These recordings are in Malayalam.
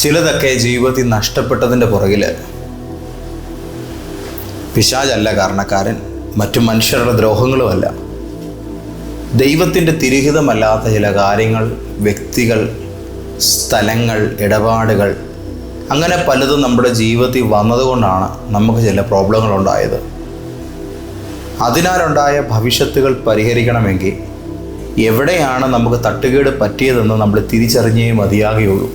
ചിലതൊക്കെ ജീവിതത്തിൽ നഷ്ടപ്പെട്ടതിന്റെ പുറകിൽ പിശാചല്ല കാരണക്കാരൻ മറ്റു മനുഷ്യരുടെ ദ്രോഹങ്ങളുമല്ല. ദൈവത്തിന്റെ തിരിഹിതമല്ലാത്ത ചില കാര്യങ്ങൾ വ്യക്തികൾ സ്ഥലങ്ങൾ ഇടപാടുകൾ അങ്ങനെ പലതും നമ്മുടെ ജീവിതത്തിൽ വന്നതുകൊണ്ടാണ് നമുക്ക് ചില പ്രോബ്ലങ്ങൾ ഉണ്ടായത്. അതിനാലുണ്ടായ ഭവിഷ്യത്തുകൾ പരിഹരിക്കണമെങ്കിൽ എവിടെയാണ് നമുക്ക് തട്ടുകേട് പറ്റിയതെന്ന് നമ്മൾ തിരിച്ചറിഞ്ഞേ മതിയാകുകയുള്ളൂ.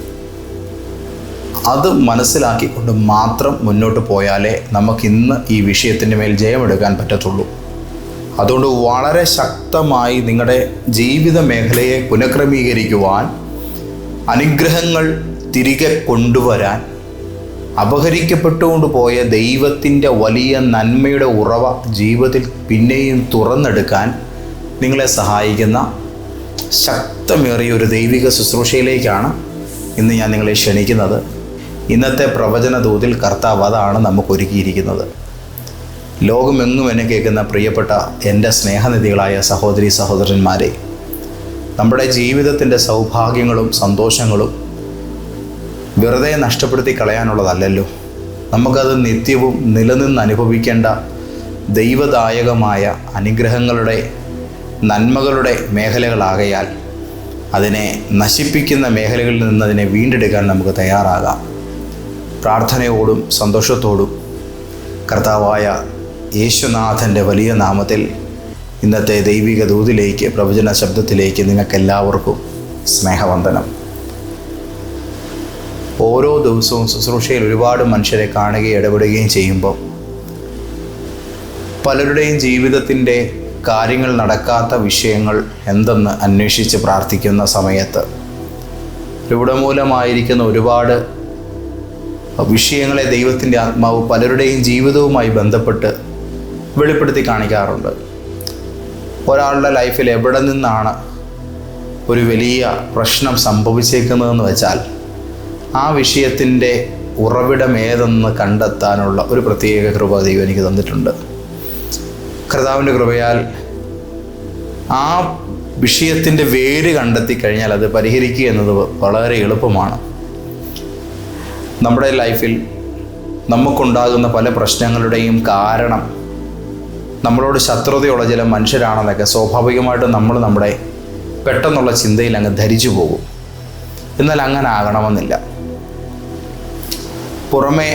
അത് മനസ്സിലാക്കിക്കൊണ്ട് മാത്രം മുന്നോട്ട് പോയാലേ നമുക്കിന്ന് ഈ വിഷയത്തിന്റെ മേൽ ജയമെടുക്കാൻ പറ്റത്തുള്ളൂ. അതുകൊണ്ട് വളരെ ശക്തമായി നിങ്ങളുടെ ജീവിത മേഖലയെ പുനഃക്രമീകരിക്കുവാൻ അനുഗ്രഹങ്ങൾ തിരികെ കൊണ്ടുവരാൻ അപഹരിക്കപ്പെട്ടുകൊണ്ട് പോയ ദൈവത്തിന്റെ വലിയ നന്മയുടെ ഉറവ ജീവിതത്തിൽ പിന്നെയും തുറന്നെടുക്കാൻ നിങ്ങളെ സഹായിക്കുന്ന ശക്തമേറിയ ഒരു ദൈവിക ശുശ്രൂഷയിലേക്കാണ് ഇന്ന് ഞാൻ നിങ്ങളെ ക്ഷണിക്കുന്നത്. ഇന്നത്തെ പ്രവചന ദൂതിൽ കർത്താവ് അതാണ് നമുക്ക് ഒരുക്കിയിരിക്കുന്നത് ലോകമെങ്ങും എന്നെ കേൾക്കുന്ന പ്രിയപ്പെട്ട എന്റെ സ്നേഹനിധികളായ സഹോദരി സഹോദരന്മാരെ നമ്മുടെ ജീവിതത്തിന്റെ സൗഭാഗ്യങ്ങളും സന്തോഷങ്ങളും വെറുതെ നഷ്ടപ്പെടുത്തി കളയാനുള്ളതല്ലല്ലോ. നമുക്കത് നിത്യവും നിലനിന്ന് അനുഭവിക്കേണ്ട ദൈവദായകമായ അനുഗ്രഹങ്ങളുടെ നന്മകളുടെ മേഖലകളാകയാൽ അതിനെ നശിപ്പിക്കുന്ന മേഖലകളിൽ നിന്ന് അതിനെ വീണ്ടെടുക്കാൻ നമുക്ക് തയ്യാറാകാം. പ്രാർത്ഥനയോടും സന്തോഷത്തോടും കർത്താവായ യേശുനാഥന്റെ വലിയ നാമത്തിൽ ഇന്നത്തെ ദൈവിക ദൂതിലേക്ക് പ്രവചന ശബ്ദത്തിലേക്ക് നിങ്ങൾക്കെല്ലാവർക്കും സ്നേഹവന്ദനം. ഓരോ ദിവസവും ശുശ്രൂഷയിൽ ഒരുപാട് മനുഷ്യരെ കാണുകയും ഇടപെടുകയും ചെയ്യുമ്പോൾ പലരുടെയും ജീവിതത്തിന്റെ കാര്യങ്ങൾ നടക്കാത്ത വിഷയങ്ങൾ എന്തെന്ന് അന്വേഷിച്ച് പ്രാർത്ഥിക്കുന്ന സമയത്ത് രൂഢമൂലമായിരിക്കുന്ന ഒരുപാട് വിഷയങ്ങളെ ദൈവത്തിന്റെ ആത്മാവ് പലരുടെയും ജീവിതവുമായി ബന്ധപ്പെട്ട് വെളിപ്പെടുത്തി കാണിക്കാറുണ്ട്. ഒരാളുടെ ലൈഫിൽ എവിടെ നിന്നാണ് ഒരു വലിയ പ്രശ്നം സംഭവിച്ചേക്കുന്നതെന്ന് വെച്ചാൽ ആ വിഷയത്തിന്റെ ഉറവിടം ഏതെന്ന് കണ്ടെത്താനുള്ള ഒരു പ്രത്യേക കൃപ ദൈവം എനിക്ക് തന്നിട്ടുണ്ട്. കർത്താവിന്റെ കൃപയാൽ ആ വിഷയത്തിന്റെ വേര് കണ്ടെത്തി കഴിഞ്ഞാൽ അത് പരിഹരിക്കുക എന്നത് വളരെ എളുപ്പമാണ്. നമ്മുടെ ലൈഫിൽ നമുക്കുണ്ടാകുന്ന പല പ്രശ്നങ്ങളുടെയും കാരണം നമ്മളോട് ശത്രുതയുള്ള ചില മനുഷ്യരാണെന്നൊക്കെ സ്വാഭാവികമായിട്ടും നമ്മൾ നമ്മുടെ പെട്ടെന്നുള്ള ചിന്തയിൽ അങ്ങ് ധരിച്ചു പോകും. എന്നാൽ അങ്ങനെ ആകണമെന്നില്ല. പുറമേ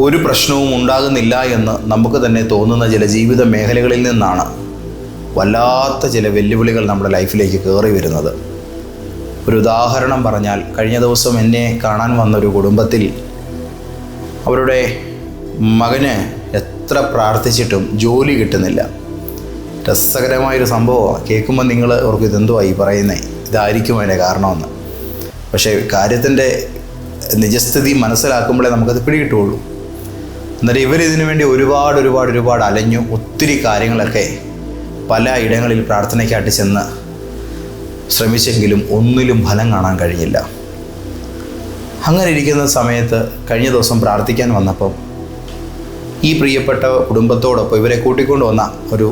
ഒരു പ്രശ്നവും ഉണ്ടാകുന്നില്ല എന്ന് നമുക്ക് തന്നെ തോന്നുന്ന ചില ജീവിത മേഖലകളിൽ നിന്നാണ് വല്ലാത്ത ചില വെല്ലുവിളികൾ നമ്മുടെ ലൈഫിലേക്ക് കയറി വരുന്നത്. ഒരു ഉദാഹരണം പറഞ്ഞാൽ കഴിഞ്ഞ ദിവസം എന്നെ കാണാൻ വന്ന ഒരു കുടുംബത്തിൽ അവരുടെ മകന് എത്ര പ്രാർത്ഥിച്ചിട്ടും ജോലി കിട്ടുന്നില്ല. രസകരമായൊരു സംഭവമാണ് കേൾക്കുമ്പോൾ നിങ്ങൾ ഇതെന്തുവാ ഈ പറയുന്നത് ഇതായിരിക്കും അതിന്റെ കാരണമെന്ന്. പക്ഷേ കാര്യത്തിന്റെ നിജസ്ഥിതി മനസ്സിലാക്കുമ്പോഴേ നമുക്കത് പിടികിട്ടുള്ളൂ എന്നിട്ട് ഇവരിതിനു വേണ്ടി ഒരുപാട് ഒരുപാട് ഒരുപാട് അലഞ്ഞു ഒത്തിരി കാര്യങ്ങളൊക്കെ പല ഇടങ്ങളിൽ പ്രാർത്ഥനയ്ക്കായിട്ട് ചെന്ന് ശ്രമിച്ചെങ്കിലും ഒന്നിലും ഫലം കാണാൻ കഴിഞ്ഞില്ല. അങ്ങനെ ഇരിക്കുന്ന സമയത്ത് കഴിഞ്ഞ ദിവസം പ്രാർത്ഥിക്കാൻ വന്നപ്പം ഈ പ്രിയപ്പെട്ട കുടുംബത്തോടൊപ്പം ഇവരെ കൂട്ടിക്കൊണ്ട് വന്ന ഒരു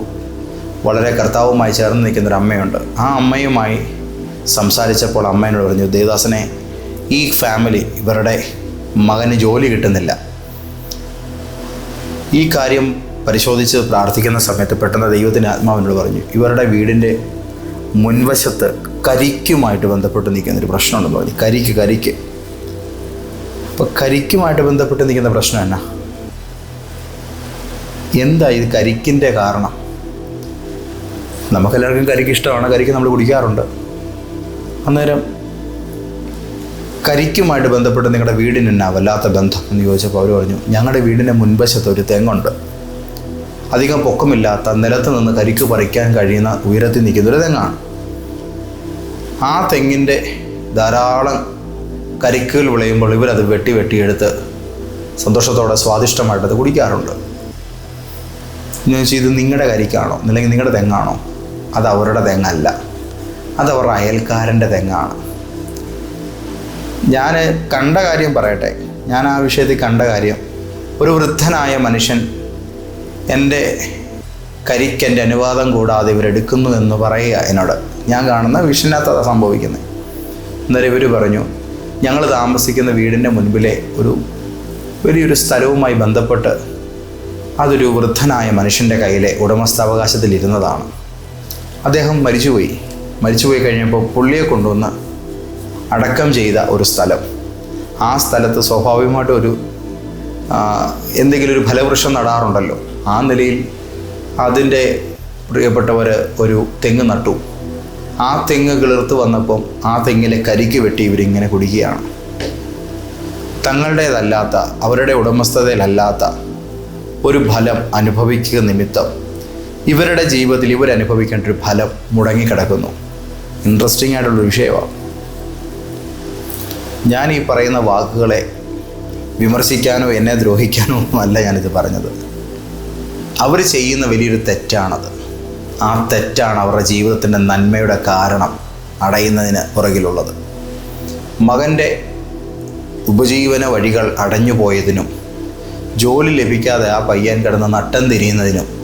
വളരെ കർത്താവുമായി ചേർന്ന് നിൽക്കുന്നൊരു അമ്മയുണ്ട്. ആ അമ്മയുമായി സംസാരിച്ചപ്പോൾ അമ്മ എന്നോട് പറഞ്ഞു ദേവദാസനെ ഈ ഫാമിലി ഇവരുടെ മകന് ജോലി കിട്ടുന്നില്ല. ഈ കാര്യം പരിശോധിച്ച് പ്രാർത്ഥിക്കുന്ന സമയത്ത് പെട്ടെന്ന് ദൈവത്തിന്റെ ആത്മാവിനോട് പറഞ്ഞു ഇവരുടെ വീടിന്റെ മുൻവശത്ത് കരിക്കുമായിട്ട് ബന്ധപ്പെട്ട് നിൽക്കുന്ന ഒരു പ്രശ്നമുണ്ടെന്ന് പറഞ്ഞു. കരിക്ക് കരിക്ക്. അപ്പോൾ കരിക്കുമായിട്ട് ബന്ധപ്പെട്ട് നിൽക്കുന്ന പ്രശ്നം എന്നാ? എന്താ ഇത് കരിക്കിന്റെ കാരണം? നമുക്കെല്ലാവർക്കും കരിക്ക് ഇഷ്ടമാണ്. കരിക്ക് നമ്മൾ കുടിക്കാറുണ്ട്. അന്നേരം കരിക്കുമായിട്ട് ബന്ധപ്പെട്ട് നിങ്ങളുടെ വീടിന് എന്നാ വല്ലാത്ത ബന്ധം എന്ന് ചോദിച്ചപ്പോൾ അവർ പറഞ്ഞു ഞങ്ങളുടെ വീടിന്റെ മുൻവശത്ത് ഒരു തെങ്ങുണ്ട്. അധികം പൊക്കമില്ലാത്ത നിലത്ത് നിന്ന് കരിക്ക് പറിക്കാൻ കഴിയുന്ന ഉയരത്തിൽ നിൽക്കുന്ന ഒരു തെങ്ങാണ്. ആ തെങ്ങിന്റെ ധാരാളം കരിക്കുകൾ വിളയുമ്പോൾ ഇവരത് വെട്ടി വെട്ടിയെടുത്ത് സന്തോഷത്തോടെ സ്വാദിഷ്ടമായിട്ട് അത് കുടിക്കാറുണ്ട്. എന്ന് വെച്ചാൽ ഇത് നിങ്ങളുടെ കരിക്കാണോ? അല്ലെങ്കിൽ നിങ്ങളുടെ തെങ്ങാണോ? അത് അവരുടെ തെങ്ങല്ല. അത് അവരുടെ അയൽക്കാരന്റെ തെങ്ങാണ്. ഞാൻ കണ്ട കാര്യം പറയട്ടെ. ഞാൻ ആ വിഷയത്തിൽ കണ്ട കാര്യം. ഒരു വൃദ്ധനായ മനുഷ്യൻ എന്റെ കരിക്ക് എന്റെ അനുവാദം കൂടാതെ ഇവരെടുക്കുന്നു എന്ന് പറയുക എന്നോട്. ഞാൻ കാണുന്ന വിഷനകത്ത് സംഭവിക്കുന്നത്. അന്നേരം ഇവർ പറഞ്ഞു ഞങ്ങൾ താമസിക്കുന്ന വീടിന്റെ മുൻപിലെ ഒരു വലിയൊരു സ്ഥലവുമായി ബന്ധപ്പെട്ട് അതൊരു വൃദ്ധനായ മനുഷ്യന്റെ കയ്യിലെ ഉടമസ്ഥാവകാശത്തിൽ ഇരുന്നതാണ്. അദ്ദേഹം മരിച്ചുപോയി. മരിച്ചുപോയി കഴിഞ്ഞപ്പോൾ പുള്ളിയെ കൊണ്ടുവന്ന് അടക്കം ചെയ്ത ഒരു സ്ഥലം. ആ സ്ഥലത്ത് സ്വാഭാവികമായിട്ടൊരു എന്തെങ്കിലും ഒരു ഫലവൃക്ഷം നടാറുണ്ടല്ലോ. ആ നിലയിൽ അതിന്റെ പ്രിയപ്പെട്ടവർ ഒരു തെങ്ങ് നട്ടു. ആ തെങ്ങ് കിളിർത്ത് വന്നപ്പം ആ തെങ്ങിലെ കരിക്ക് വെട്ടി ഇവരിങ്ങനെ കുടിക്കുകയാണ് തങ്ങളുടേതല്ലാത്ത അവരുടെ ഉടമസ്ഥതയിലല്ലാത്ത ഒരു ഫലം അനുഭവിക്കുക നിമിത്തം ഇവരുടെ ജീവിതത്തിൽ ഇവരനുഭവിക്കേണ്ട ഒരു ഫലം മുടങ്ങിക്കിടക്കുന്നു. ഇൻട്രസ്റ്റിംഗ് ആയിട്ടുള്ള വിഷയമാണ്. ഞാൻ ഈ പറയുന്ന വാക്കുകളെ വിമർശിക്കാനോ എന്നെ ദ്രോഹിക്കാനോ ഒന്നുമല്ല ഞാനിത് പറഞ്ഞത്. അവർ ചെയ്യുന്ന വലിയൊരു തെറ്റാണത്. ആ തെറ്റാണ് അവരുടെ ജീവിതത്തിന്റെ നന്മയുടെ കാരണം അടയുന്നതിന് പുറകിലുള്ളത്. മകന്റെ ഉപജീവന വഴികൾ അടഞ്ഞു പോയതിനും ജോലി ലഭിക്കാതെ ആ പയ്യൻ കിടന്ന് നട്ടം തിരിയുന്നതിനും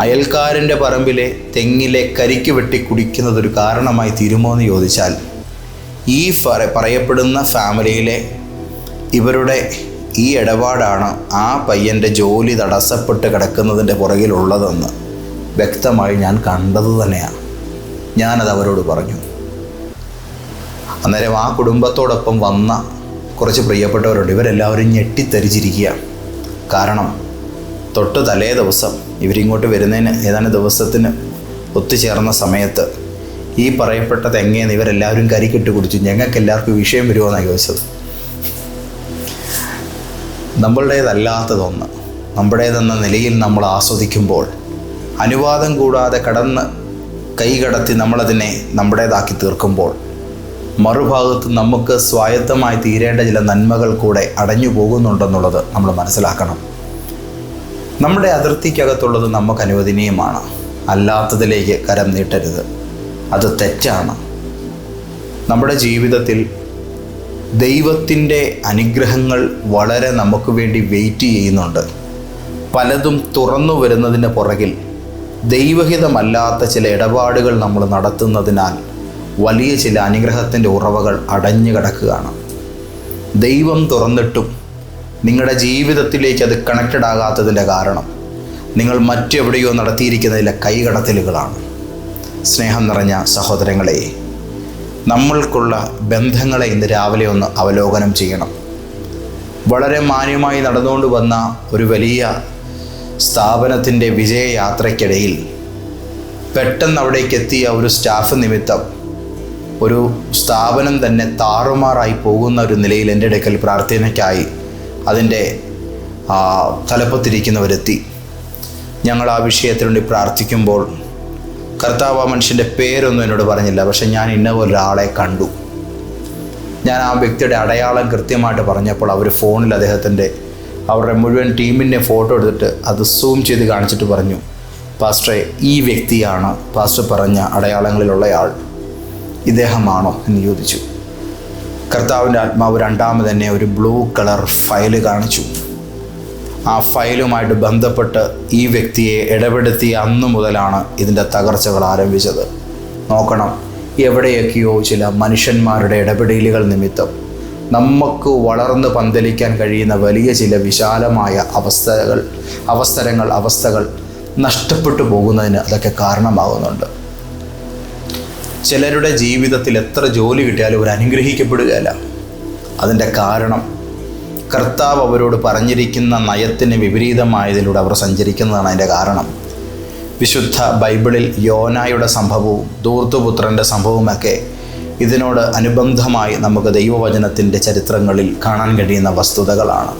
അയൽക്കാരന്റെ പറമ്പിലെ തെങ്ങിലെ കരിക്ക് വെട്ടി കുടിക്കുന്നതൊരു കാരണമായി തീരുമോ എന്ന് ചോദിച്ചാൽ ഈ പറയപ്പെടുന്ന ഫാമിലിയിലെ ഇവരുടെ ഈ ഇടപാടാണ് ആ പയ്യന്റെ ജോലി തടസ്സപ്പെട്ട് കിടക്കുന്നതിന്റെ പുറകിലുള്ളതെന്ന് വ്യക്തമായി ഞാൻ കണ്ടത് തന്നെയാണ്. ഞാനത് അവരോട് പറഞ്ഞു. അന്നേരം ആ കുടുംബത്തോടൊപ്പം വന്ന കുറച്ച് പ്രിയപ്പെട്ടവരുണ്ട്. ഇവരെല്ലാവരും ഞെട്ടിത്തരിച്ചിരിക്കുകയാണ് കാരണം തൊട്ട് തലേ ദിവസം ഇവരിങ്ങോട്ട് വരുന്നതിന് ഏതാനും ദിവസത്തിന് ഒത്തുചേർന്ന സമയത്ത് ഈ പറയപ്പെട്ട തെങ്ങേന്ന് ഇവരെല്ലാവരും കരിക്കിട്ട് കുടിച്ചു. ഞങ്ങൾക്ക് എല്ലാവർക്കും വിഷയം വരുമോ എന്നാണ് ചോദിച്ചത്. നമ്മളുടേതല്ലാത്തതൊന്ന് നമ്മുടേതെന്ന നിലയിൽ നമ്മൾ ആസ്വദിക്കുമ്പോൾ അനുവാദം കൂടാതെ കടന്ന് കൈകടത്തി നമ്മളതിനെ നമ്മുടേതാക്കി തീർക്കുമ്പോൾ മറുഭാഗത്ത് നമുക്ക് സ്വായത്തമായി തീരേണ്ട ചില നന്മകൾ കൂടെ അടഞ്ഞു പോകുന്നുണ്ടെന്നുള്ളത് നമ്മൾ മനസ്സിലാക്കണം. നമ്മുടെ അതിർത്തിക്കകത്തുള്ളത് നമുക്ക് അനുവദനീയമാണ്. അല്ലാത്തതിലേക്ക് കരം നീട്ടരുത്. അത് തെറ്റാണ്. നമ്മുടെ ജീവിതത്തിൽ ദൈവത്തിന്റെ അനുഗ്രഹങ്ങൾ വളരെ നമുക്ക് വേണ്ടി വെയിറ്റ് ചെയ്യുന്നുണ്ട്. പലതും തുറന്നു വരുന്നതിന് പുറകിൽ ദൈവഹിതമല്ലാത്ത ചില ഇടപാടുകൾ നമ്മൾ നടത്തുന്നതിനാൽ വലിയ ചില അനുഗ്രഹത്തിന്റെ ഉറവകൾ അടഞ്ഞു കിടക്കുകയാണ്. ദൈവം തുറന്നിട്ടും നിങ്ങളുടെ ജീവിതത്തിലേക്ക് അത് കണക്റ്റഡ് ആകാത്തതിന്റെ കാരണം നിങ്ങൾ മറ്റെവിടെയോ നടത്തിയിരിക്കുന്നതിലെ കൈകടത്തലുകളാണ്. സ്നേഹം നിറഞ്ഞ സഹോദരങ്ങളെ നമ്മൾക്കുള്ള ബന്ധങ്ങളെ ഇന്ന് രാവിലെ ഒന്ന് അവലോകനം ചെയ്യണം. വളരെ മാന്യമായി നടന്നുകൊണ്ട് വന്ന ഒരു വലിയ സ്ഥാപനത്തിന്റെ വിജയയാത്രയ്ക്കിടയിൽ പെട്ടെന്ന് അവിടേക്ക് എത്തിയ ഒരു സ്റ്റാഫ് നിമിത്തം ഒരു സ്ഥാപനം തന്നെ താറുമാറായി പോകുന്ന ഒരു നിലയിൽ എന്റെ അടുക്കൽ പ്രാർത്ഥനയ്ക്കായി അതിന്റെ തലപ്പത്തിരിക്കുന്നവരെത്തി. ഞങ്ങൾ ആ വിഷയത്തിനുവേണ്ടി പ്രാർത്ഥിക്കുമ്പോൾ കർത്താവ് ആ മനുഷ്യന്റെ പേരൊന്നും എന്നോട് പറഞ്ഞില്ല. പക്ഷെ ഞാൻ ഇന്ന ഒരാളെ കണ്ടു. ഞാൻ ആ വ്യക്തിയുടെ അടയാളം കൃത്യമായിട്ട് പറഞ്ഞപ്പോൾ അവർ ഫോണിൽ അദ്ദേഹത്തിന്റെ അവരുടെ മുഴുവൻ ടീമിന്റെ ഫോട്ടോ എടുത്തിട്ട് അത് സൂം ചെയ്ത് കാണിച്ചിട്ട് പറഞ്ഞു പാസ്റ്ററെ ഈ വ്യക്തിയാണ് പാസ്റ്റർ പറഞ്ഞ അടയാളങ്ങളിലുള്ളയാൾ ഇദ്ദേഹമാണോ? എന്ന് ചോദിച്ചു. കർത്താവിന്റെ ആത്മാവ് രണ്ടാമത് തന്നെ ഒരു ബ്ലൂ കളർ ഫയൽ കാണിച്ചു. ആ ഫയലുമായിട്ട് ബന്ധപ്പെട്ട് ഈ വ്യക്തിയെ ഇടപെടുത്തിയ അന്നു മുതലാണ് ഇതിന്റെ തകർച്ചകൾ ആരംഭിച്ചത്. നോക്കണം എവിടെയൊക്കെയോ ചില മനുഷ്യന്മാരുടെ ഇടപെടലുകൾ നിമിത്തം നമുക്ക് വളർന്ന് പന്തലിക്കാൻ കഴിയുന്ന വലിയ ചില വിശാലമായ അവസ്ഥകൾ അവസരങ്ങൾ അവസ്ഥകൾ നഷ്ടപ്പെട്ടു പോകുന്നതിന് അതൊക്കെ കാരണമാകുന്നുണ്ട്. ചിലരുടെ ജീവിതത്തിൽ എത്ര ജോലി കിട്ടിയാലും അവർ അനുഗ്രഹിക്കപ്പെടുകയല്ല അതിന്റെ കാരണം കർത്താവ് അവരോട് പറഞ്ഞിരിക്കുന്ന നയത്തിന് വിപരീതമായതിലൂടെ അവർ സഞ്ചരിക്കുന്നതാണ് അതിന്റെ കാരണം. വിശുദ്ധ ബൈബിളിൽ യോനായുടെ സംഭവവും ദൂർത്തുപുത്രന്റെ സംഭവവുമൊക്കെ ഇതിനോട് അനുബന്ധമായി നമുക്ക് ദൈവവചനത്തിന്റെ ചരിത്രങ്ങളിൽ കാണാൻ കഴിയുന്ന വസ്തുതകളാണ്.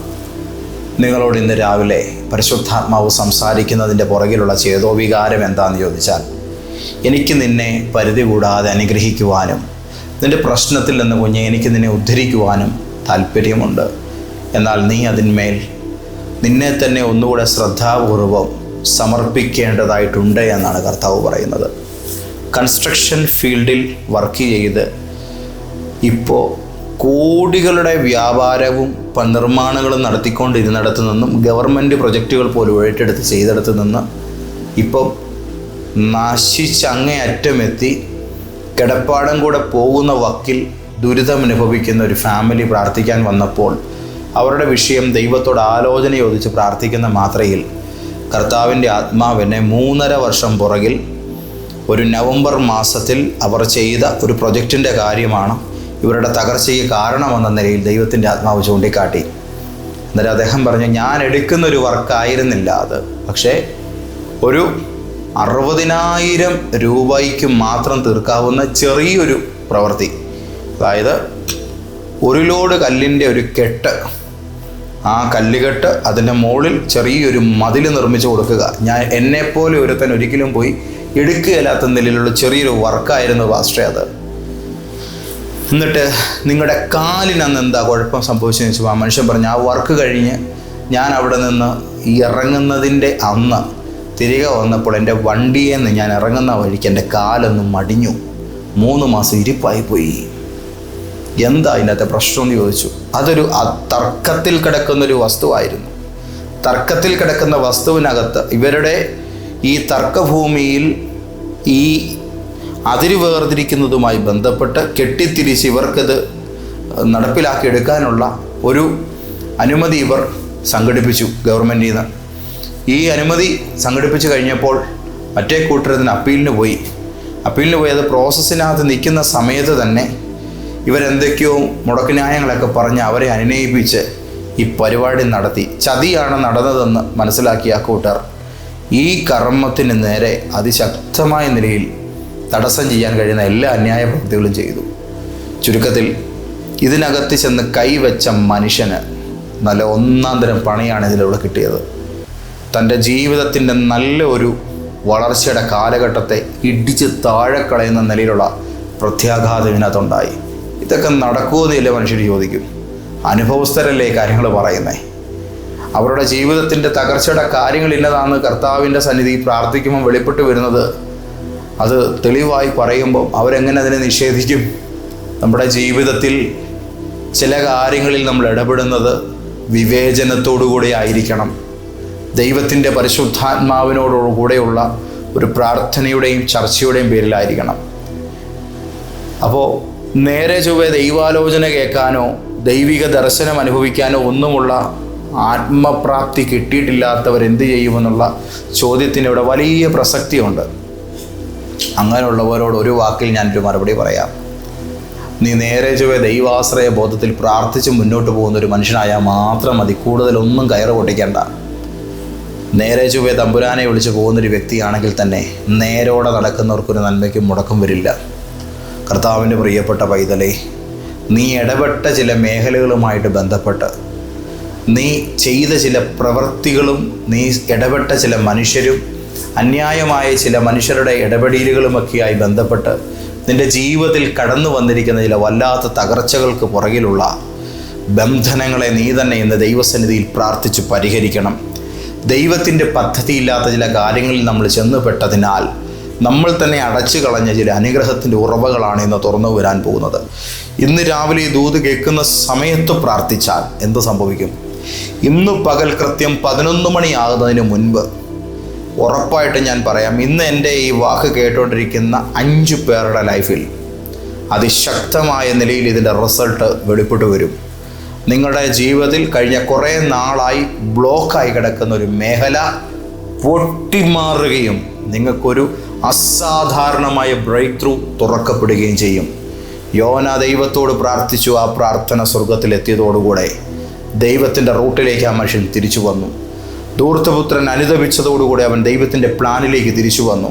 നിങ്ങളോട് ഇന്ന് രാവിലെ പരിശുദ്ധാത്മാവ് സംസാരിക്കുന്നതിന്റെ പുറകിലുള്ള ചേതോവികാരം എന്താണെന്ന് ചോദിച്ചാൽ എനിക്ക് നിന്നെ പരിധി കൂടാതെ അനുഗ്രഹിക്കുവാനും നിന്റെ പ്രശ്നത്തിൽ നിന്ന് കുഞ്ഞെ എനിക്ക് നിന്നെ ഉദ്ധരിക്കുവാനും താല്പര്യമുണ്ട് എന്നാൽ നീ അതിന്മേൽ നിന്നെ തന്നെ ഒന്നുകൂടെ ശ്രദ്ധാപൂർവം സമർപ്പിക്കേണ്ടതായിട്ടുണ്ട് എന്നാണ് കർത്താവ് പറയുന്നത്. കൺസ്ട്രക്ഷൻ ഫീൽഡിൽ വർക്ക് ചെയ്ത് ഇപ്പോൾ കോടികളുടെ വ്യാപാരവും നിർമ്മാണങ്ങളും നടത്തിക്കൊണ്ടിരുന്നിടത്തു നിന്നും ഗവൺമെന്റ് പ്രൊജക്റ്റുകൾ പോലും ഏറ്റെടുത്ത് ചെയ്തെടുത്ത് നിന്ന് ഇപ്പം നശിച്ചങ്ങേയറ്റമെത്തി കിടപ്പാടം കൂടെ പോകുന്ന വക്കിൽ ദുരിതം അനുഭവിക്കുന്ന ഒരു ഫാമിലി പ്രാർത്ഥിക്കാൻ വന്നപ്പോൾ അവരുടെ വിഷയം ദൈവത്തോട് ആലോചന ചോദിച്ച് പ്രാർത്ഥിക്കുന്ന മാത്രയിൽ കർത്താവിന്റെ ആത്മാവിനെ മൂന്നര വർഷം പുറകിൽ ഒരു നവംബർ മാസത്തിൽ അവർ ചെയ്ത ഒരു പ്രൊജക്റ്റിന്റെ കാര്യമാണ് ഇവരുടെ തകർച്ചയ്ക്ക് കാരണമെന്ന നിലയിൽ ദൈവത്തിന്റെ ആത്മാവ് ചൂണ്ടിക്കാട്ടി. അന്നേരം അദ്ദേഹം പറഞ്ഞു ഞാൻ എടുക്കുന്ന ഒരു വർക്കായിരുന്നില്ല അത്. പക്ഷേ ഒരു അറുപതിനായിരം രൂപയ്ക്ക് മാത്രം തീർക്കാവുന്ന ചെറിയൊരു പ്രവൃത്തി. അതായത് ഒരു ലോഡ് കല്ലിന്റെ ഒരു കെട്ട് ആ കല്ലുകെട്ട് അതിന്റെ മുകളിൽ ചെറിയൊരു മതിൽ നിർമ്മിച്ച് കൊടുക്കുക. ഞാൻ എന്നെപ്പോലെ ഒരുത്തൻ ഒരിക്കലും പോയി എടുക്കുകയില്ലാത്ത നിലയിലുള്ള ചെറിയൊരു വർക്കായിരുന്നു പാസ്റ്റേ അത്. എന്നിട്ട് നിങ്ങളുടെ കാലിന് അന്ന് എന്താ കുഴപ്പം സംഭവിച്ചതെന്ന് വെച്ചാൽ ആ മനുഷ്യൻ പറഞ്ഞു ആ വർക്ക് കഴിഞ്ഞ് ഞാൻ അവിടെ നിന്ന് ഇറങ്ങുന്നതിന്റെ അന്ന് തിരികെ വന്നപ്പോൾ എന്റെ വണ്ടിയിൽ നിന്ന് ഞാൻ ഇറങ്ങുന്ന വഴിക്ക് എന്റെ കാലൊന്ന് മടിഞ്ഞു. മൂന്ന് മാസം ഇരിപ്പായി പോയി എന്താ അതിനകത്തെ പ്രശ്നം എന്ന് ചോദിച്ചു. അതൊരു തർക്കത്തിൽ കിടക്കുന്നൊരു വസ്തുവായിരുന്നു. തർക്കത്തിൽ കിടക്കുന്ന വസ്തുവിനകത്ത് ഇവരുടെ ഈ തർക്കഭൂമിയിൽ ഈ അതിര് വേർതിരിക്കുന്നതുമായി ബന്ധപ്പെട്ട് കെട്ടിത്തിരിച്ച് ഇവർക്കത് നടപ്പിലാക്കിയെടുക്കാനുള്ള ഒരു അനുമതി ഇവർ സംഘടിപ്പിച്ചു ഗവൺമെന്റിൽ നിന്ന് ഈ അനുമതി സംഘടിപ്പിച്ചു കഴിഞ്ഞപ്പോൾ മറ്റേ കൂട്ടരതിന് അപ്പീലിന് പോയി. അപ്പീലിന് പോയി അത് പ്രോസസ്സിനകത്ത് നിൽക്കുന്ന സമയത്ത് തന്നെ ഇവരെന്തൊക്കെയോ മുടക്ക് ന്യായങ്ങളൊക്കെ പറഞ്ഞ് അവരെ അനുനയിപ്പിച്ച് ഈ പരിപാടി നടത്തി. ചതിയാണ് നടന്നതെന്ന് മനസ്സിലാക്കിയ കൂട്ടർ ഈ കർമ്മത്തിന് നേരെ അതിശക്തമായ നിലയിൽ തടസ്സം ചെയ്യാൻ കഴിയുന്ന എല്ലാ അന്യായ പ്രവൃത്തികളും ചെയ്തു. ചുരുക്കത്തിൽ ഇതിനകത്ത് ചെന്ന് കൈവച്ച മനുഷ്യന് നല്ല ഒന്നാം തരം പണിയാണ് ഇതിലൂടെ കിട്ടിയത്. തന്റെ ജീവിതത്തിന്റെ നല്ല ഒരു വളർച്ചയുടെ കാലഘട്ടത്തെ ഇടിച്ച് താഴെ കളയുന്ന നിലയിലുള്ള പ്രത്യാഘാതം ഇതിനകത്തുണ്ടായി. ഇതൊക്കെ നടക്കുമെന്നില്ല മനുഷ്യർ ചോദിക്കും. അനുഭവസ്ഥരല്ലേ കാര്യങ്ങൾ പറയുന്നേ. അവരുടെ ജീവിതത്തിന്റെ തകർച്ചയുടെ കാര്യങ്ങളില്ലതാണ് കർത്താവിന്റെ സന്നിധി പ്രാർത്ഥിക്കുമ്പോൾ വെളിപ്പെട്ട് വരുന്നത് അത് തെളിവായി പറയുമ്പോൾ അവരെങ്ങനെ അതിനെ നിഷേധിക്കും? നമ്മുടെ ജീവിതത്തിൽ ചില കാര്യങ്ങളിൽ നമ്മൾ ഇടപെടുന്നത് വിവേചനത്തോടുകൂടി ആയിരിക്കണം. ദൈവത്തിന്റെ പരിശുദ്ധാത്മാവിനോടുകൂടെയുള്ള ഒരു പ്രാർത്ഥനയുടെയും ചർച്ചയുടെയും പേരിലായിരിക്കണം. അപ്പോൾ നേരെ ചൊവ്വെ ദൈവാലോചന കേൾക്കാനോ ദൈവിക ദർശനം അനുഭവിക്കാനോ ഒന്നുമുള്ള ആത്മപ്രാപ്തി കിട്ടിയിട്ടില്ലാത്തവർ എന്ത് ചെയ്യുമെന്നുള്ള ചോദ്യത്തിന് ഇവിടെ വലിയ പ്രസക്തിയുണ്ട്. അങ്ങനെയുള്ളവരോട് ഒരു വാക്കിൽ ഞാനൊരു മറുപടി പറയാം. നീ നേരെ ചൊവ്വെ ദൈവാശ്രയ ബോധത്തിൽ പ്രാർത്ഥിച്ച് മുന്നോട്ട് പോകുന്ന ഒരു മനുഷ്യനായാൽ മാത്രം മതി കൂടുതലൊന്നും കയറ് പൊട്ടിക്കേണ്ട. നേരെ ചൊവ്വെ തമ്പുരാനെ വിളിച്ച് പോകുന്നൊരു വ്യക്തിയാണെങ്കിൽ തന്നെ നേരോടെ നടക്കുന്നവർക്കൊരു നന്മയ്ക്കും മുടക്കം വരില്ല. കർത്താവിന്റെ പ്രിയപ്പെട്ട പൈതലേ നീ ഇടപെട്ട ചില മേഖലകളുമായിട്ട് ബന്ധപ്പെട്ട് നീ ചെയ്ത ചില പ്രവൃത്തികളും നീ ഇടപെട്ട ചില മനുഷ്യരും അന്യായമായ ചില മനുഷ്യരുടെ ഇടപെടലുകളുമൊക്കെയായി ബന്ധപ്പെട്ട് നിന്റെ ജീവിതത്തിൽ കടന്നു വന്നിരിക്കുന്ന ചില വല്ലാത്ത തകർച്ചകൾക്ക് പുറകിലുള്ള ബന്ധനങ്ങളെ നീ തന്നെ ഇന്ന് ദൈവസന്നിധിയിൽ പ്രാർത്ഥിച്ച് പരിഹരിക്കണം. ദൈവത്തിന്റെ പദ്ധതിയില്ലാത്ത ചില കാര്യങ്ങളിൽ നമ്മൾ ചെന്നുപെട്ടതിനാൽ നമ്മൾ തന്നെ അടച്ചു കളഞ്ഞ ചില അനുഗ്രഹത്തിന്റെ ഉറവകളാണ് ഇന്ന് തുറന്നു വരാൻ പോകുന്നത്. ഇന്ന് രാവിലെ ഈ ദൂത് കേൾക്കുന്ന സമയത്ത് പ്രാർത്ഥിച്ചാൽ എന്ത് സംഭവിക്കും? ഇന്ന് പകൽ കൃത്യം പതിനൊന്ന് മണിയാകുന്നതിന് മുൻപ് ഉറപ്പായിട്ട് ഞാൻ പറയാം ഇന്ന് എന്റെ ഈ വാക്ക് കേട്ടുകൊണ്ടിരിക്കുന്ന അഞ്ച് പേരുടെ ലൈഫിൽ അതിശക്തമായ നിലയിൽ ഇതിന്റെ റിസൾട്ട് വെളിപ്പെട്ടു വരും. നിങ്ങളുടെ ജീവിതത്തിൽ കഴിഞ്ഞ കുറേ നാളായി ബ്ലോക്കായി കിടക്കുന്ന ഒരു മേഖല പൊട്ടിമാറുകയും നിങ്ങൾക്കൊരു അസാധാരണമായ ബ്രേക്ക് ത്രൂ തുറക്കപ്പെടുകയും ചെയ്യും. യോന ദൈവത്തോട് പ്രാർത്ഥിച്ചു ആ പ്രാർത്ഥന സ്വർഗത്തിലെത്തിയതോടുകൂടെ ദൈവത്തിന്റെ റൂട്ടിലേക്ക് ആ മനുഷ്യൻ തിരിച്ചു വന്നു. ദൂർത്തപുത്രൻ അനുദപിച്ചതോടുകൂടി അവൻ ദൈവത്തിന്റെ പ്ലാനിലേക്ക് തിരിച്ചു വന്നു.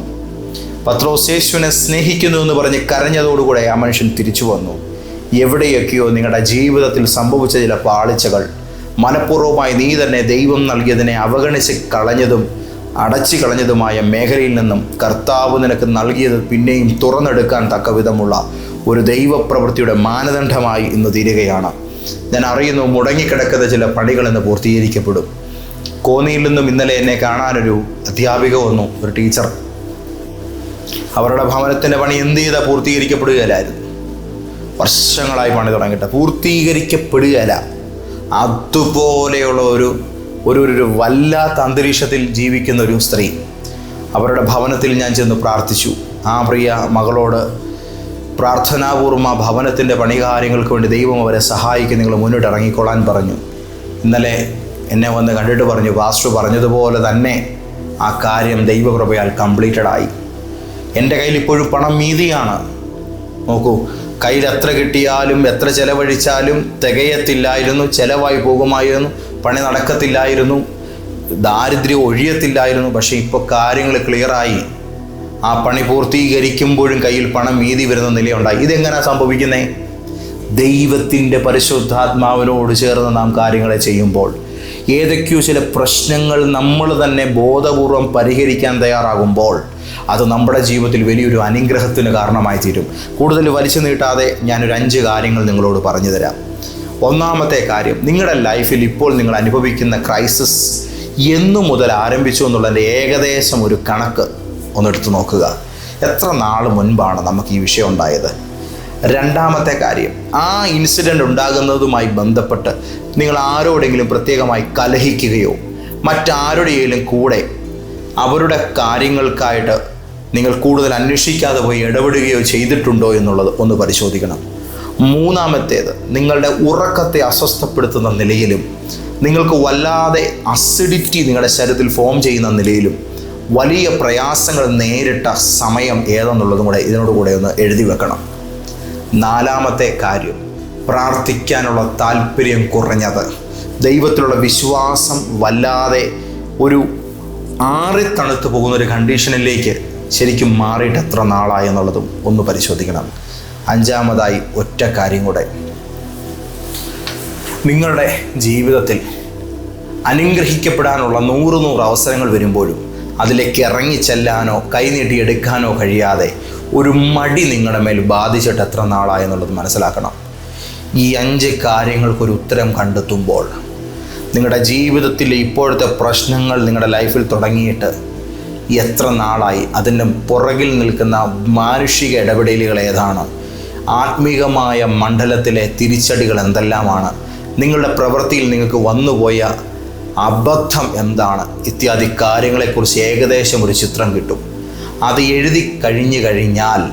പത്രോസേശുവിനെ സ്നേഹിക്കുന്നു എന്ന് പറഞ്ഞ് കരഞ്ഞതോടുകൂടെ ആ മനുഷ്യൻ തിരിച്ചു വന്നു. എവിടെയൊക്കെയോ നിങ്ങളുടെ ജീവിതത്തിൽ സംഭവിച്ച ചില പാളിച്ചകൾ മനഃപൂർവമായി നീ തന്നെ ദൈവം നൽകിയതിനെ അവഗണിച്ച് കളഞ്ഞതും അടച്ചു കളഞ്ഞതുമായ മേഖലയിൽ നിന്നും കർത്താവ് നിനക്ക് നൽകിയത് പിന്നെയും തുറന്നെടുക്കാൻ തക്കവിധമുള്ള ഒരു ദൈവപ്രവൃത്തിയുടെ മാനദണ്ഡമായി ഇന്ന് തീരുകയാണ്. ഞാൻ അറിയുന്നു മുടങ്ങിക്കിടക്കുന്ന ചില പണികൾ ഇന്ന് പൂർത്തീകരിക്കപ്പെടും. കോന്നിയിൽ നിന്നും ഇന്നലെ എന്നെ കാണാനൊരു അധ്യാപിക വന്നു ഒരു ടീച്ചർ. അവരുടെ ഭവനത്തിന്റെ പണി എന്ത് ചെയ്താൽ പൂർത്തീകരിക്കപ്പെടുകയില്ലായിരുന്നു. വർഷങ്ങളായി പണി തുടങ്ങിയിട്ട് പൂർത്തീകരിക്കപ്പെടുകയില്ല. അതുപോലെയുള്ള ഒരു ഒരു ഒരു വല്ലാത്ത അന്തരീക്ഷത്തിൽ ജീവിക്കുന്ന ഒരു സ്ത്രീ. അവരുടെ ഭവനത്തിൽ ഞാൻ ചെന്ന് പ്രാർത്ഥിച്ചു. ആ പ്രിയ മകളോട് പ്രാർത്ഥനാപൂർവം ഭവനത്തിന്റെ പണികാര്യങ്ങൾക്ക് വേണ്ടി ദൈവം അവരെ സഹായിക്കും നിങ്ങൾ മുന്നോട്ട് ഇറങ്ങിക്കൊള്ളാൻ പറഞ്ഞു. ഇന്നലെ എന്നെ വന്ന് കണ്ടിട്ട് പറഞ്ഞു വാസ്തു പറഞ്ഞതുപോലെ തന്നെ ആ കാര്യം ദൈവകൃപയാൽ കംപ്ലീറ്റഡ് ആയി എന്റെ കയ്യിൽ ഇപ്പോഴും പണം മീതിയാണ്. നോക്കൂ കയ്യിൽ എത്ര കിട്ടിയാലും എത്ര ചെലവഴിച്ചാലും തികയത്തില്ലായിരുന്നു ചെലവായി പോകുമായിരുന്നു. പണി നടക്കത്തില്ലായിരുന്നു ദാരിദ്ര്യം ഒഴിയത്തില്ലായിരുന്നു പക്ഷേ ഇപ്പോൾ കാര്യങ്ങൾ ക്ലിയറായി ആ പണി പൂർത്തീകരിക്കുമ്പോഴും കയ്യിൽ പണം മീതി വരുന്ന നിലയുണ്ടായി. ഇതെങ്ങനെയാണ് സംഭവിക്കുന്നത് ദൈവത്തിന്റെ പരിശുദ്ധാത്മാവിനോട് ചേർന്ന് നാം കാര്യങ്ങളെ ചെയ്യുമ്പോൾ ഏതൊക്കെയോ ചില പ്രശ്നങ്ങൾ നമ്മൾ തന്നെ ബോധപൂർവം പരിഹരിക്കാൻ തയ്യാറാകുമ്പോൾ അത് നമ്മുടെ ജീവിതത്തിൽ വലിയൊരു അനുഗ്രഹത്തിന് കാരണമായി തീരും. കൂടുതൽ വലിച്ചു നീട്ടാതെ ഞാനൊരു അഞ്ച് കാര്യങ്ങൾ നിങ്ങളോട് പറഞ്ഞു തരാം. ഒന്നാമത്തെ കാര്യം നിങ്ങളുടെ ലൈഫിൽ ഇപ്പോൾ നിങ്ങൾ അനുഭവിക്കുന്ന ക്രൈസിസ് എന്നു മുതൽ ആരംഭിച്ചു എന്നുള്ളതിന്റെ ഏകദേശം ഒരു കണക്ക് ഒന്നെടുത്ത് നോക്കുക. എത്ര നാൾ മുൻപാണ് നമുക്ക് ഈ വിഷയം ഉണ്ടായത്? രണ്ടാമത്തെ കാര്യം ആ ഇൻസിഡന്റ് ഉണ്ടാകുന്നതുമായി ബന്ധപ്പെട്ട് നിങ്ങൾ ആരോടെങ്കിലും പ്രത്യേകമായി കലഹിക്കുകയോ മറ്റാരുടെയെങ്കിലും കൂടെ അവരുടെ കാര്യങ്ങൾക്കായിട്ട് നിങ്ങൾ കൂടുതൽ അന്വേഷിക്കാതെ പോയി ഇടപെടുകയോ ചെയ്തിട്ടുണ്ടോ എന്നുള്ളത് ഒന്ന് പരിശോധിക്കണം. മൂന്നാമത്തേത് നിങ്ങളുടെ ഉറക്കത്തെ അസ്വസ്ഥപ്പെടുത്തുന്ന നിലയിലും നിങ്ങൾക്ക് വല്ലാതെ അസിഡിറ്റി നിങ്ങളുടെ ശരീരത്തിൽ ഫോം ചെയ്യുന്ന നിലയിലും വലിയ പ്രയാസങ്ങൾ നേരിട്ട സമയം ഏതെന്നുള്ളതും കൂടെ ഇതിനോട് കൂടെ ഒന്ന് എഴുതി വെക്കണം. നാലാമത്തെ കാര്യം പ്രാർത്ഥിക്കാനുള്ള താല്പര്യം കുറഞ്ഞത്. ദൈവത്തിലുള്ള വിശ്വാസം വല്ലാതെ ഒരു ആറിത്തണുത്ത് പോകുന്ന ഒരു കണ്ടീഷനിലേക്ക് ശരിക്കും മാറിയിട്ട് എത്ര നാളായി എന്നുള്ളതും ഒന്ന് പരിശോധിക്കണം. അഞ്ചാമതായി ഒറ്റ കാര്യം കൂടെ. നിങ്ങളുടെ ജീവിതത്തിൽ അനുഗ്രഹിക്കപ്പെടാനുള്ള നൂറ് നൂറ് അവസരങ്ങൾ വരുമ്പോഴും അതിലേക്ക് ഇറങ്ങി ചെല്ലാനോ കൈനീട്ടി എടുക്കാനോ കഴിയാതെ ഒരു മടി നിങ്ങളുടെ മേൽ ബാധിച്ചിട്ട് എത്ര നാളായെന്നുള്ളത് മനസ്സിലാക്കണം. ഈ അഞ്ച് കാര്യങ്ങൾക്കൊരു ഉത്തരം കണ്ടെത്തുമ്പോൾ നിങ്ങളുടെ ജീവിതത്തിലെ ഇപ്പോഴത്തെ പ്രശ്നങ്ങൾ നിങ്ങളുടെ ലൈഫിൽ തുടങ്ങിയിട്ട് എത്ര നാളായി? അതിന്റെ പുറകിൽ നിൽക്കുന്ന മാനുഷിക ഇടപെടലുകൾ ഏതാണ്? ആത്മീകമായ മണ്ഡലത്തിലെ തിരിച്ചടികൾ എന്തെല്ലാമാണ്? നിങ്ങളുടെ പ്രവൃത്തിയിൽ നിങ്ങൾക്ക് വന്നുപോയ അബദ്ധം എന്താണ്? ഇത്യാദി കാര്യങ്ങളെക്കുറിച്ച് ഏകദേശം ഒരു ചിത്രം കിട്ടും. അത് എഴുതി കഴിഞ്ഞു കഴിഞ്ഞാൽ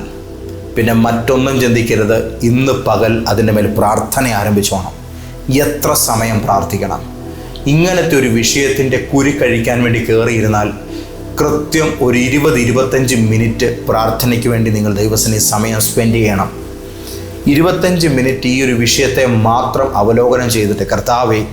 പിന്നെ മറ്റൊന്നും ചിന്തിക്കരുത്. ഇന്ന് പകൽ അതിന്റെ മേൽ പ്രാർത്ഥന ആരംഭിച്ചോണം എത്ര സമയം പ്രാർത്ഥിക്കണം? ഇങ്ങനത്തെ ഒരു വിഷയത്തിന്റെ കുരി കഴിക്കാൻ വേണ്ടി കയറിയിരുന്നാൽ കൃത്യം ഒരു ഇരുപത് ഇരുപത്തഞ്ച് മിനിറ്റ് പ്രാർത്ഥനയ്ക്ക് വേണ്ടി നിങ്ങൾ ദൈവസിനെ സമയം സ്പെൻഡ് ചെയ്യണം. ഇരുപത്തഞ്ച് മിനിറ്റ് ഈ ഒരു വിഷയത്തെ മാത്രം അവലോകനം ചെയ്തിട്ട് കർത്താവെ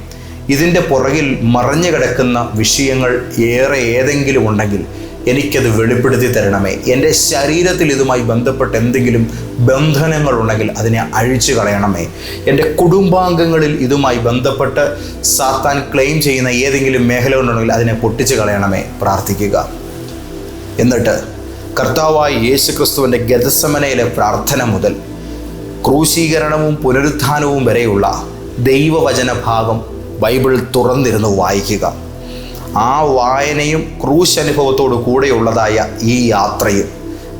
ഇതിന്റെ പുറകിൽ മറഞ്ഞു കിടക്കുന്ന വിഷയങ്ങൾ ഏറെ ഏതെങ്കിലും ഉണ്ടെങ്കിൽ എനിക്കത് വെളിപ്പെടുത്തി തരണമേ. എന്റെ ശരീരത്തിൽ ഇതുമായി ബന്ധപ്പെട്ട് എന്തെങ്കിലും ബന്ധനങ്ങളുണ്ടെങ്കിൽ അതിനെ അഴിച്ചു കളയണമേ. എന്റെ കുടുംബാംഗങ്ങളിൽ ഇതുമായി ബന്ധപ്പെട്ട് സാത്താൻ ക്ലെയിം ചെയ്യുന്ന ഏതെങ്കിലും മേഖലകളുണ്ടെങ്കിൽ അതിനെ പൊട്ടിച്ചു കളയണമേ. പ്രാർത്ഥിക്കുക. എന്നിട്ട് കർത്താവായ യേശു ക്രിസ്തുവിന്റെ ഗതസമനയിലെ പ്രാർത്ഥന മുതൽ ക്രൂശീകരണവും പുനരുത്ഥാനവും വരെയുള്ള ദൈവവചന ഭാഗം ബൈബിൾ തുറന്നിരുന്ന് വായിക്കുക. ആ വായനയും ക്രൂശ് അനുഭവത്തോടു കൂടെയുള്ളതായ ഈ യാത്രയും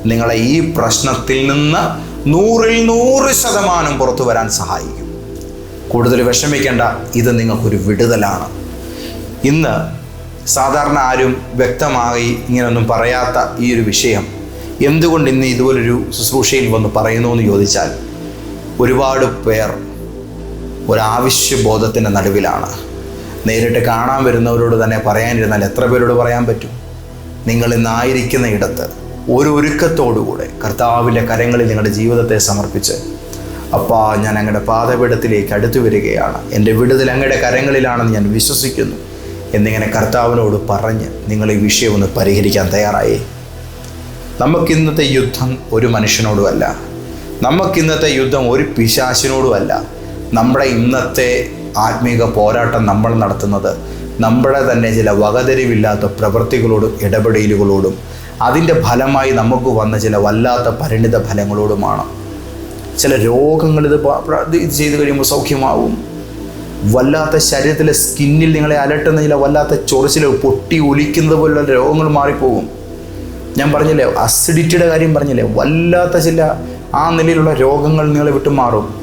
നിങ്ങളെ ഈ പ്രശ്നത്തിൽ നിന്ന് നൂറിൽ നൂറ് ശതമാനം പുറത്തു വരാൻ സഹായിക്കും. കൂടുതൽ വിഷമിക്കേണ്ട ഇത് നിങ്ങൾക്കൊരു വിടുതലാണ്. ഇന്ന് സാധാരണ ആരും വ്യക്തമായി ഇങ്ങനെയൊന്നും പറയാത്ത ഈ ഒരു വിഷയം എന്തുകൊണ്ട് ഇന്ന് ഇതുപോലൊരു ശുശ്രൂഷയിൽ വന്ന് പറയുന്നു എന്ന് ചോദിച്ചാൽ ഒരുപാട് പേർ ഒരാവശ്യബോധത്തിന്റെ നടുവിലാണ്. നേരിട്ട് കാണാൻ വരുന്നവരോട് തന്നെ പറയാനിരുന്നാൽ എത്ര പേരോട് പറയാൻ പറ്റും? നിങ്ങൾ ഇന്നായിരിക്കുന്ന ഇടത്ത് ഒരു ഒരുക്കത്തോടുകൂടെ കർത്താവിന്റെ കരങ്ങളിൽ നിങ്ങളുടെ ജീവിതത്തെ സമർപ്പിച്ച് അപ്പാ ഞാൻ അങ്ങയുടെ പാതപീഠത്തിലേക്ക് അടുത്തു വരികയാണ്. എന്റെ വിടുതൽ അങ്ങയുടെ കരങ്ങളിലാണെന്ന് ഞാൻ വിശ്വസിക്കുന്നു. എന്നിങ്ങനെ കർത്താവിനോട് പറഞ്ഞ് നിങ്ങൾ ഈ വിഷയം ഒന്ന് പരിഹരിക്കാൻ തയ്യാറായി. നമുക്കിന്നത്തെ യുദ്ധം ഒരു മനുഷ്യനോടുമല്ല. നമുക്കിന്നത്തെ യുദ്ധം ഒരു പിശാശിനോടുമല്ല നമ്മുടെ ഇന്നത്തെ ആത്മീക പോരാട്ടം നമ്മൾ നടത്തുന്നത് നമ്മുടെ തന്നെ ചില വകതിരിവില്ലാത്ത പ്രവൃത്തികളോടും ഇടപെടലുകളോടും അതിന്റെ ഫലമായി നമുക്ക് വന്ന ചില വല്ലാത്ത പരിണിത ഫലങ്ങളോടുമാണ്. ചില രോഗങ്ങൾ ഇത് ചെയ്ത് കഴിയുമ്പോൾ സൗഖ്യമാവും. വല്ലാത്ത ശരീരത്തിലെ സ്കിന്നിൽ നിങ്ങളെ അലട്ടുന്ന ചില വല്ലാത്ത ചൊറിച്ചിൽ പൊട്ടി ഒലിക്കുന്നത് പോലുള്ള രോഗങ്ങൾ മാറിപ്പോകും. ഞാൻ പറഞ്ഞില്ലേ അസിഡിറ്റിയുടെ കാര്യം പറഞ്ഞില്ലേ വല്ലാത്ത ചില ആ നിലയിലുള്ള രോഗങ്ങൾ നിങ്ങളെ വിട്ടു മാറും.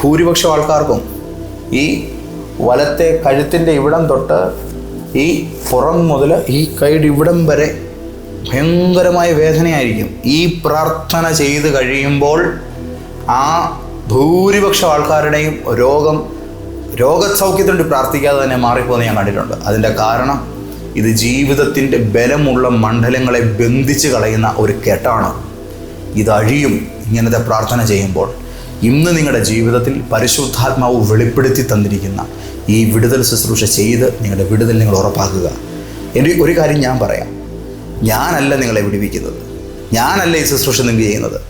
ഭൂരിപക്ഷം ആൾക്കാർക്കും ഈ വലത്തെ കഴുത്തിന്റെ ഇവിടം തൊട്ട് ഈ പുറം മുതൽ ഈ കൈയുടെ ഇവിടം വരെ ഭയങ്കരമായ വേദനയായിരിക്കും. ഈ പ്രാർത്ഥന ചെയ്ത് കഴിയുമ്പോൾ ആ ഭൂരിപക്ഷം ആൾക്കാരുടെയും രോഗം രോഗസൗഖ്യത്തിന് വേണ്ടി പ്രാർത്ഥിക്കാതെ തന്നെ മാറിപ്പോകുന്ന ഞാൻ കണ്ടിട്ടുണ്ട്. അതിന്റെ കാരണം ഇത് ജീവിതത്തിന്റെ ബലമുള്ള മണ്ഡലങ്ങളെ ബന്ധിച്ച് കളയുന്ന ഒരു കെട്ടാണ്. ഇതഴിയും ഇങ്ങനത്തെ പ്രാർത്ഥന ചെയ്യുമ്പോൾ ഇന്ന് നിങ്ങളുടെ ജീവിതത്തിൽ പരിശുദ്ധാത്മാവ് വെളിപ്പെടുത്തി തന്നിരിക്കുന്ന ഈ വിടുതൽ ശുശ്രൂഷ ചെയ്ത് നിങ്ങളുടെ വിടുതൽ നിങ്ങൾ ഉറപ്പാക്കുക. എന്റെ ഒരു കാര്യം ഞാൻ പറയാം. ഞാനല്ല നിങ്ങളെ വിടുവിക്കുന്നത്. ഞാനല്ല ഈ ശുശ്രൂഷ നിങ്ങൾ ചെയ്യുന്നത്.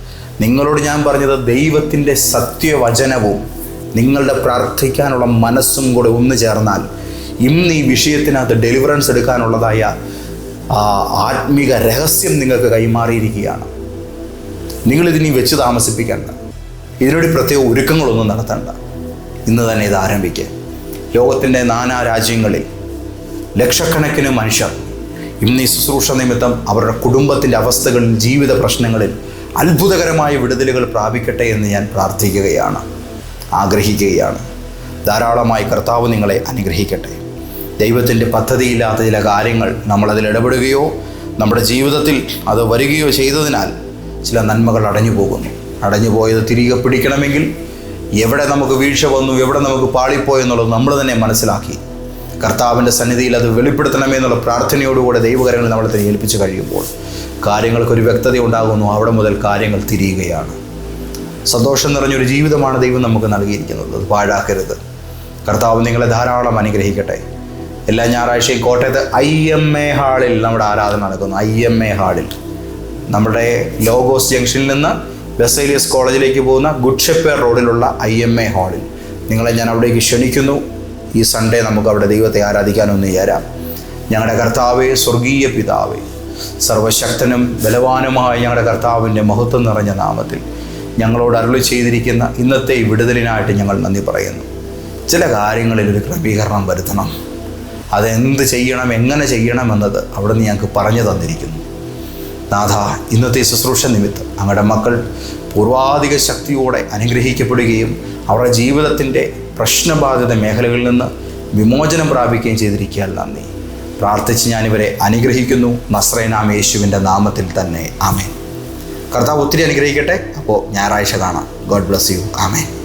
നിങ്ങളോട് ഞാൻ പറഞ്ഞത് ദൈവത്തിന്റെ സത്യവചനവും നിങ്ങളുടെ പ്രാർത്ഥിക്കാനുള്ള മനസ്സും കൂടെ ഒന്ന് ചേർന്നാൽ ഇന്ന് ഈ വിഷയത്തിനകത്ത് ഡെലിവറൻസ് എടുക്കാനുള്ളതായ ആത്മീക രഹസ്യം നിങ്ങൾക്ക് കൈമാറിയിരിക്കുകയാണ്. നിങ്ങളിതിനി വെച്ച് താമസിപ്പിക്കേണ്ട. ഇതിനൊരു പ്രത്യേക ഒരുക്കങ്ങളൊന്നും നടത്തണ്ട. ഇന്ന് തന്നെ ഇത് ആരംഭിക്കുക ലോകത്തിന്റെ നാനാ രാജ്യങ്ങളിൽ ലക്ഷക്കണക്കിന് മനുഷ്യർ ഇന്ന് ഈ ശുശ്രൂഷ നിമിത്തം അവരുടെ കുടുംബത്തിന്റെ അവസ്ഥകളിൽ ജീവിത പ്രശ്നങ്ങളിൽ അത്ഭുതകരമായ വിടുതലുകൾ പ്രാപിക്കട്ടെ എന്ന് ഞാൻ പ്രാർത്ഥിക്കുകയാണ്. ആഗ്രഹിക്കുകയാണ്. ധാരാളമായി കർത്താവ് നിങ്ങളെ അനുഗ്രഹിക്കട്ടെ. ദൈവത്തിന്റെ പദ്ധതിയില്ലാത്ത ചില കാര്യങ്ങൾ നമ്മളതിൽ ഇടപെടുകയോ നമ്മുടെ ജീവിതത്തിൽ അത് വരികയോ ചെയ്തതിനാൽ ചില നന്മകൾ അടഞ്ഞു പോകുന്നു. അടഞ്ഞു പോയത് തിരികെ പിടിക്കണമെങ്കിൽ എവിടെ നമുക്ക് വീഴ്ച വന്നു എവിടെ നമുക്ക് പാളിപ്പോയെന്നുള്ളത് നമ്മൾ തന്നെ മനസ്സിലാക്കി. കർത്താവിന്റെ സന്നിധിയിൽ അത് വെളിപ്പെടുത്തണമേ എന്നുള്ള പ്രാർത്ഥനയോടുകൂടെ ദൈവകരങ്ങൾ നമ്മളെ തന്നെ ഏൽപ്പിച്ച് കഴിയുമ്പോൾ കാര്യങ്ങൾക്കൊരു വ്യക്തത ഉണ്ടാകുന്നു. അവിടെ മുതൽ കാര്യങ്ങൾ തിരിയുകയാണ്. സന്തോഷം നിറഞ്ഞൊരു ജീവിതമാണ് ദൈവം നമുക്ക് നൽകിയിരിക്കുന്നത്. അത് പാഴാക്കരുത്. കർത്താവ് നിങ്ങളെ ധാരാളം അനുഗ്രഹിക്കട്ടെ. എല്ലാ ഞായറാഴ്ചയും കോട്ടയത്ത് ഐ എം എ ഹാളിൽ നമ്മുടെ ആരാധന നടക്കുന്നു. ഐ എം എ ഹാളിൽ. നമ്മുടെ ലോഗോസ് ജംഗ്ഷനിൽ നിന്ന് ബസേലിയസ് കോളേജിലേക്ക് പോകുന്ന ഗുഡ് ഷെപ്പേർ റോഡിലുള്ള ഐ എം എ ഹാളിൽ. നിങ്ങളെ ഞാൻ അവിടേക്ക് ക്ഷണിക്കുന്നു. ഈ സൺഡേ നമുക്ക് അവിടെ ദൈവത്തെ ആരാധിക്കാനൊന്ന് ചേരാം. ഞങ്ങളുടെ കർത്താവേ സ്വർഗീയ പിതാവേ സർവശക്തനും ബലവാനുമായ ഞങ്ങളുടെ കർത്താവിന്റെ മഹത്വം നിറഞ്ഞ നാമത്തിൽ ഞങ്ങളോട് അരുളി ചെയ്തിരിക്കുന്ന ഇന്നത്തെ വിടുതലിനായിട്ട് ഞങ്ങൾ നന്ദി പറയുന്നു. ചില കാര്യങ്ങളിൽ ഒരു ക്രമീകരണം വരുത്തണം. അതെന്ത് ചെയ്യണം എങ്ങനെ ചെയ്യണം എന്നത് അവിടെ നിന്ന് ഞങ്ങൾക്ക് പറഞ്ഞു തന്നിരിക്കുന്നു. നാഥ ഇന്നത്തെ ശുശ്രൂഷ നിമിത്തം. അങ്ങയുടെ മക്കൾ പൂർവാധിക ശക്തിയോടെ അനുഗ്രഹിക്കപ്പെടുകയും അവരുടെ ജീവിതത്തിന്റെ പ്രശ്നബാധിത മേഖലകളിൽ നിന്ന് വിമോചനം പ്രാപിക്കുകയും ചെയ്തിരിക്കാൻ നന്ദി. പ്രാർത്ഥിച്ച് ഞാനിവരെ അനുഗ്രഹിക്കുന്നു. നസ്രൈനാം യേശുവിന്റെ നാമത്തിൽ തന്നെ. ആമേൻ. കർത്താവ് ഒത്തിരി അനുഗ്രഹിക്കട്ടെ. അപ്പോൾ ഞായറാഴ്ച കാണാം. God bless you. ആമേൻ.